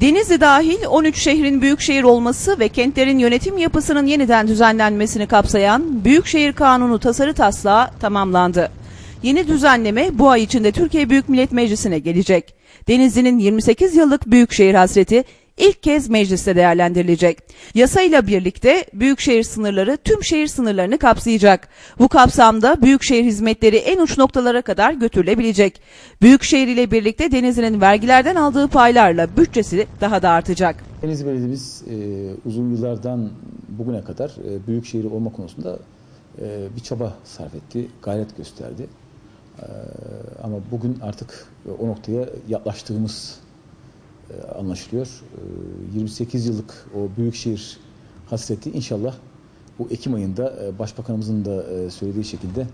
Denizli dahil 13 şehrin büyükşehir olması ve kentlerin yönetim yapısının yeniden düzenlenmesini kapsayan Büyükşehir Kanunu tasarı taslağı tamamlandı. Yeni düzenleme bu ay içinde Türkiye Büyük Millet Meclisi'ne gelecek. Denizli'nin 28 yıllık büyükşehir hasreti ilk kez mecliste değerlendirilecek. Yasayla birlikte büyükşehir sınırları tüm şehir sınırlarını kapsayacak. Bu kapsamda büyükşehir hizmetleri en uç noktalara kadar götürülebilecek. Büyükşehir ile birlikte Denizli'nin vergilerden aldığı paylarla bütçesi daha da artacak. Denizli Belediye'miz e, uzun yıllardan bugüne kadar e, büyük şehir olma konusunda e, bir çaba sarf etti, gayret gösterdi. E, ama bugün artık o noktaya yaklaştığımız e, anlaşılıyor. E, 28 yıllık o büyük şehir hasreti inşallah bu Ekim ayında e, Başbakanımızın da e, söylediği şekilde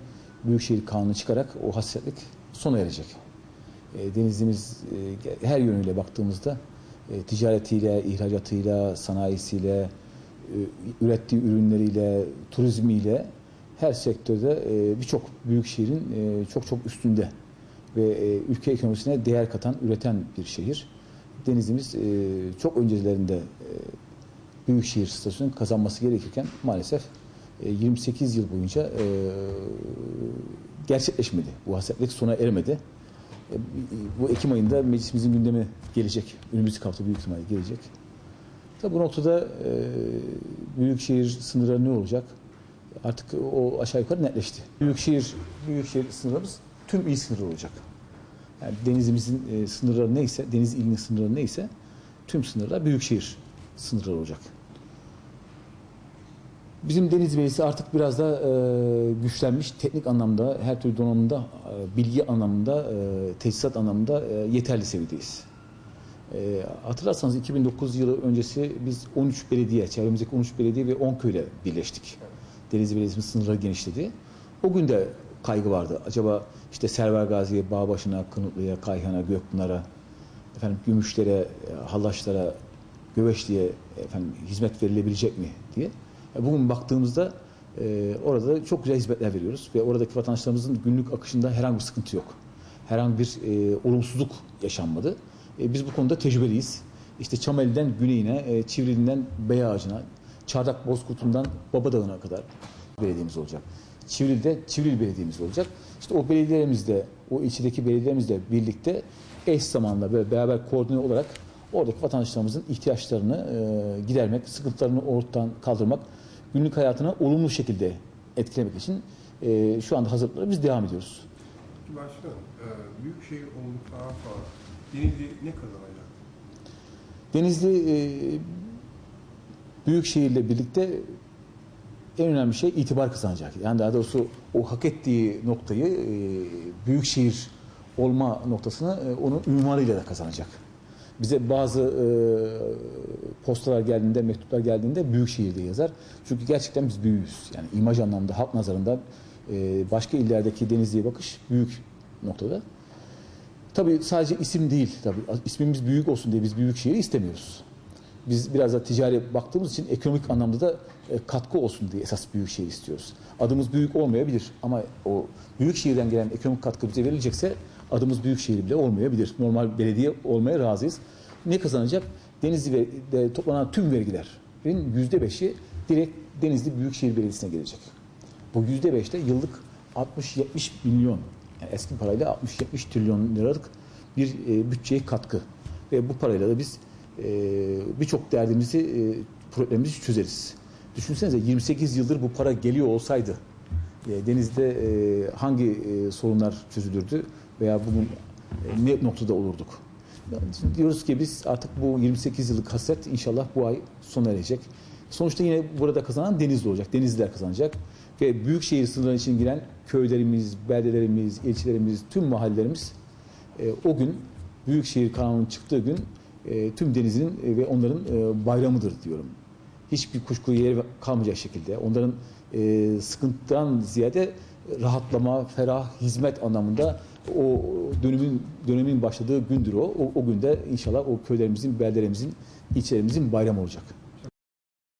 Büyükşehir Kanunu çıkarak o hasretlik sona erecek. E, Denizli'miz e, her yönüyle baktığımızda e, ticaretiyle, ihracatıyla, sanayisiyle, e, ürettiği ürünleriyle, turizmiyle her sektörde e, birçok büyük şehrin e, çok çok üstünde ve e, ülke ekonomisine değer katan, üreten bir şehir. Denizli'miz e, çok öncelerinde e, büyükşehir statüsünün kazanması gerekirken maalesef e, 28 yıl boyunca e, gerçekleşmedi. Bu hasretlik sona ermedi. E, Bu Ekim ayında meclisimizin gündemi gelecek. Önümüzdeki hafta büyük ihtimalle gelecek. Tabi bu noktada e, büyükşehir sınırları ne olacak? Artık o aşağı yukarı netleşti. Büyükşehir, büyükşehir sınırlarımız tüm il sınırı olacak. Yani denizimizin e, sınırları neyse, deniz ilinin sınırları neyse tüm sınırlar büyükşehir sınırları olacak. Bizim Deniz Belediyesi artık biraz da e, güçlenmiş, teknik anlamda, her türlü donanımda, e, bilgi anlamında, e, tesisat anlamında e, yeterli seviyedeyiz. E, hatırlarsanız 2009 yılı öncesi biz 13 belediye, çevremizdeki 13 belediye ve 10 köyle birleştik. Denizli Belediyesi'nin sınırları genişledi. O gün de kaygı vardı. Acaba işte Server Gazi'ye, Bağbaşı'na, Kınıklı'ya, Kayhan'a, Gökpınar'a, efendim Gümüşlere, e, Hallaçlara, Göveçli'ye efendim hizmet verilebilecek mi diye. E, Bugün baktığımızda e, orada çok güzel hizmetler veriyoruz ve oradaki vatandaşlarımızın günlük akışında herhangi bir sıkıntı yok. Herhangi bir e, olumsuzluk yaşanmadı. E, biz bu konuda tecrübeliyiz. İşte Çameli'den güneyine, e, Çivrili'den Beyağacı'na, Çardak Bozkurt'undan Babadağı'na kadar belediyemiz olacak. Çivril'de Çivril Belediyemiz olacak. İşte o belediyelerimizle, o ilçedeki belediyelerimizle birlikte eş zamanla böyle beraber koordine olarak oradaki vatandaşlarımızın ihtiyaçlarını e, gidermek, sıkıntılarını ortadan kaldırmak, günlük hayatına olumlu şekilde etkilemek için e, şu anda hazırlıklara biz devam ediyoruz. Başkanım, e, büyük şehir olduktan sonra Denizli ne kazanacak? Denizli e, büyük şehirle birlikte en önemli şey itibar kazanacak. Yani daha doğrusu o hak ettiği noktayı e, büyük şehir olma noktasını e, onun ünvanıyla da kazanacak. Bize bazı e, postalar geldiğinde, mektuplar geldiğinde büyük şehirde yazar. Çünkü gerçekten biz büyüğüz. Yani imaj anlamda, halk nazarında e, başka illerdeki Denizli'ye bakış büyük noktada. Tabii sadece isim değil. Tabii ismimiz büyük olsun diye biz büyük şehri istemiyoruz. Biz biraz da ticari baktığımız için ekonomik anlamda da e, katkı olsun diye esas büyük şehir istiyoruz. Adımız büyük olmayabilir ama o büyük şehirden gelen ekonomik katkı bize verilecekse adımız büyük şehir bile olmayabilir. Normal belediye olmaya razıyız. Ne kazanacak? Denizli'de toplanan tüm vergilerin yüzde beşi direkt Denizli Büyükşehir Belediyesi'ne gelecek. Bu yüzde beşte yıllık 60-70 milyon, yani eski parayla 60-70 trilyon liralık bir e, bütçeye katkı. Ve bu parayla da biz e, birçok derdimizi, e, problemimizi çözeriz. Düşünsenize 28 yıldır bu para geliyor olsaydı e, denizde e, hangi e, sorunlar çözülürdü veya bugün e, ne noktada olurduk? Yani diyoruz ki biz artık bu 28 yıllık hasret inşallah bu ay sona erecek. Sonuçta yine burada kazanan Denizli olacak. Denizliler kazanacak. Ve büyükşehir sınırları için giren köylerimiz, beldelerimiz, ilçelerimiz, tüm mahallelerimiz e, o gün Büyükşehir Kanunu'nun çıktığı gün e, tüm denizin e, ve onların e, bayramıdır diyorum. Hiçbir kuşku yeri kalmayacak şekilde onların e, sıkıntıdan ziyade rahatlama, ferah, hizmet anlamında o dönemin dönemin başladığı gündür o. O, o günde inşallah o köylerimizin, beldelerimizin, ilçelerimizin bayramı olacak.